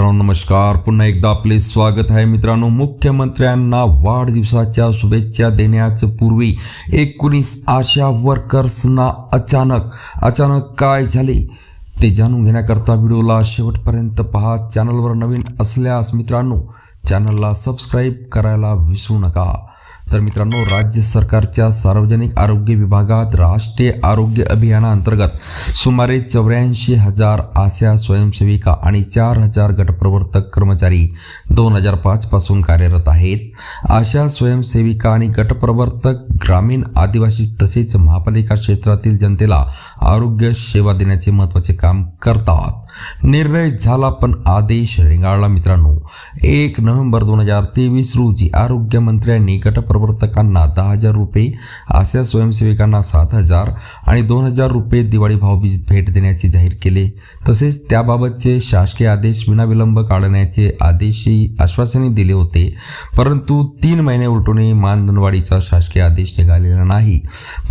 मित्रांनो नमस्कार. पुन्हा एकदा आपले स्वागत आहे मित्रांनो. मुख्यमंत्र्यांना वाढदिवसाच्या शुभेच्छा देण्याच्या पूर्वी एकोणीस आशा वर्कर्सना अचानक अचानक काय झाले ते जाणून घेण्याकरता व्हिडिओला शेवटपर्यंत पहा. चॅनलवर नवीन असल्यास मित्रांनो चॅनलला सबस्क्राईब करायला विसरू नका. तर मित्रांनो राज्य सरकारच्या सार्वजनिक आरोग्य विभागात राष्ट्रीय आरोग्य अभियानाअंतर्गत सुमारे चौऱ्याऐंशी हजार आशा स्वयंसेविका आणि चार हजार गटप्रवर्तक कर्मचारी दोन हजार पाचपासून कार्यरत आहेत. आशा स्वयंसेविका आणि गटप्रवर्तक ग्रामीण आदिवासी तसेच महापालिका क्षेत्रातील जनतेला आरोग्य सेवा देण्याचे महत्त्वाचे काम करतात. निर्णय झाला पण आदेश रेंगाळला मित्रांनो. एक नोव्हेंबर दोन हजार तेवीस रोजी आरोग्यमंत्र्यांनी गटप्रवर्तकांना दहा हजार रुपये अशा स्वयंसेविकांना सात हजार आणि दोन हजार रुपये दिवाळी भाऊबीज भेट देण्याचे जाहीर केले. तसेच त्याबाबतचे शासकीय आदेश विनाविलंब काढण्याचे आदेशही आश्वासने दिले होते. परंतु तीन महिने उलटूनही मानधनवाढीचा शासकीय आदेश निघालेला नाही.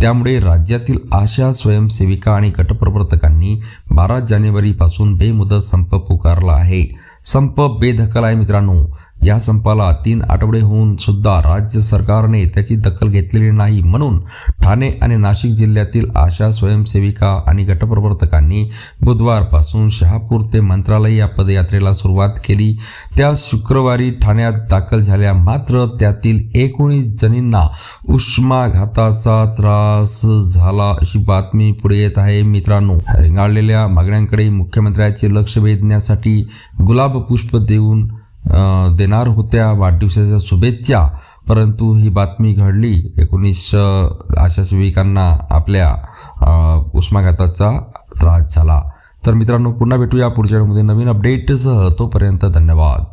त्यामुळे राज्यातील आशा स्वयंसेविका आणि गटप्रवर्तकांनी बारा जानेवारीपासून बेमुदत संप पुकारला आहे. संप बेदखल आहे मित्रांनो. या संपाला तीन आठवडे होऊन सुद्धा राज्य सरकारने त्याची दखल घेतलेली नाही म्हणून ठाणे आणि नाशिक जिल्ह्यातील आशा स्वयंसेविका आणि गटप्रवर्तकांनी बुधवारपासून शहापूर ते मंत्रालय या पदयात्रेला सुरुवात केली. त्या शुक्रवारी ठाण्यात दाखल झाल्या. मात्र त्यातील एकोणीस जणींना उष्माघाताचा त्रास झाला अशी बातमी पुढे येत आहे. मित्रांनो रेंगाळलेल्या मागण्यांकडे मुख्यमंत्र्याचे लक्ष वेधण्यासाठी गुलाब पुष्प देऊन देणार होत्या वाढदिवसाच्या शुभेच्छा. परंतु ही बातमी घडली एकोणीस आशा सेविकांना आपल्या उष्माघाताचा त्रास झाला. तर मित्रांनो पुन्हा भेटूया पुढच्या वेळेमध्ये नवीन अपडेटसह तोपर्यंत धन्यवाद.